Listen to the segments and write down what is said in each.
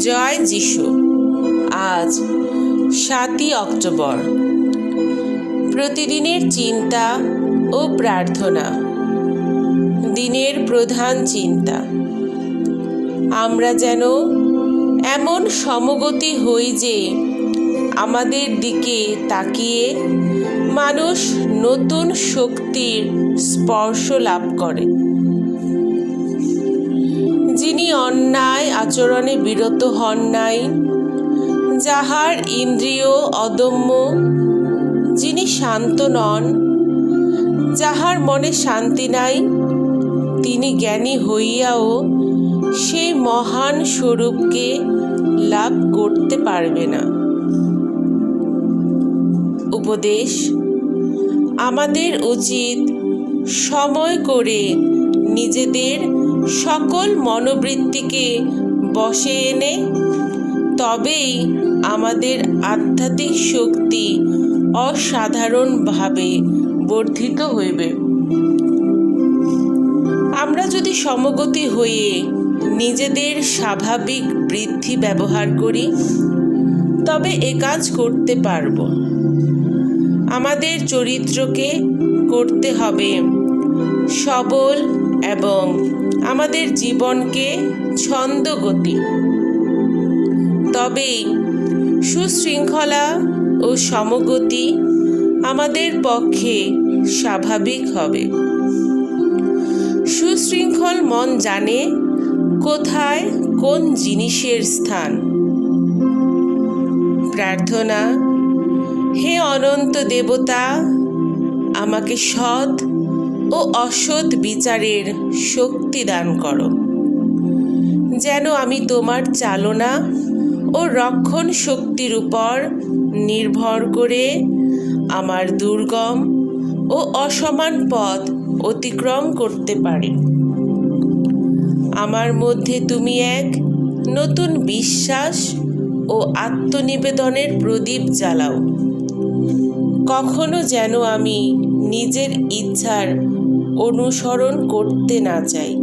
জয় যিশু। আজ সাতই অক্টোবর। প্রতিদিনের চিন্তা ও প্রার্থনা। দিনের প্রধান চিন্তা। আমরা যেন এমন সমগতি হই যে আমাদের দিকে তাকিয়ে মানুষ নতুন শক্তির স্পর্শ লাভ করে। যিনি অন্যায় আচরণে বিরত হন নাই, যাহার ইন্দ্রিয় অদম্য, যিনি শান্ত নন, যাহার মনে শান্তি নাই, তিনি জ্ঞানী হইয়াও সেই মহান স্বরূপকে লাভ করতে পারবে না। উপদেশ, আমাদের উচিত সময় করে নিজেদের সকল মনোবৃত্তিকে বসে এনে, তবেই আমাদের আধ্যাত্মিক শক্তি অসাধারণভাবে বর্ধিত হইবে। আমরা যদি সমগতি হয়ে নিজেদের স্বাভাবিক বৃদ্ধি ব্যবহার করি, তবে এ কাজ করতে পারব। আমাদের চরিত্রকে করতে হবে। সবল এবং আমাদের জীবনকে ছন্দগতি। তবেই সুশৃঙ্খলা ও সমগতি আমাদের পক্ষে স্বাভাবিক হবে। সুশৃঙ্খল মন জানে কোথায় কোন জিনিসের স্থান। প্রার্থনা, হে অনন্ত দেবতা, আমাকে সৎ ও অসৎ বিচারের শক্তি দান করো। যেন আমি তোমার চালনা ও রক্ষণ শক্তির উপর নির্ভর করে আমার দুর্গম ও অসমান পথ অতিক্রম করতে পারি। আমার মধ্যে তুমি এক নতুন বিশ্বাস ও আত্মনিবেদনের প্রদীপ জ্বালাও। কখনো যেন আমি নিজের ইচ্ছার অনুসরণ করতে না চাই।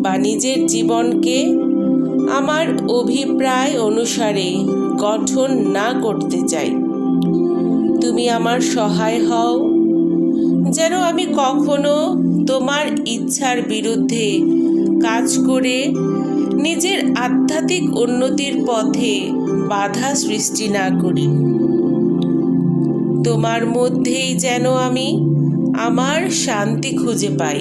বা নিজের জীবনকে আমার অভিপ্রায় অনুসারে গঠন না করতে চাই। তুমি আমার সহায় হও, যেন আমি কখনো তোমার ইচ্ছার বিরুদ্ধে কাজ করে নিজের আধ্যাত্মিক উন্নতির পথে বাধা সৃষ্টি না করি। তোমার মধ্যেই যেন আমি আমার শান্তি খুঁজে পাই।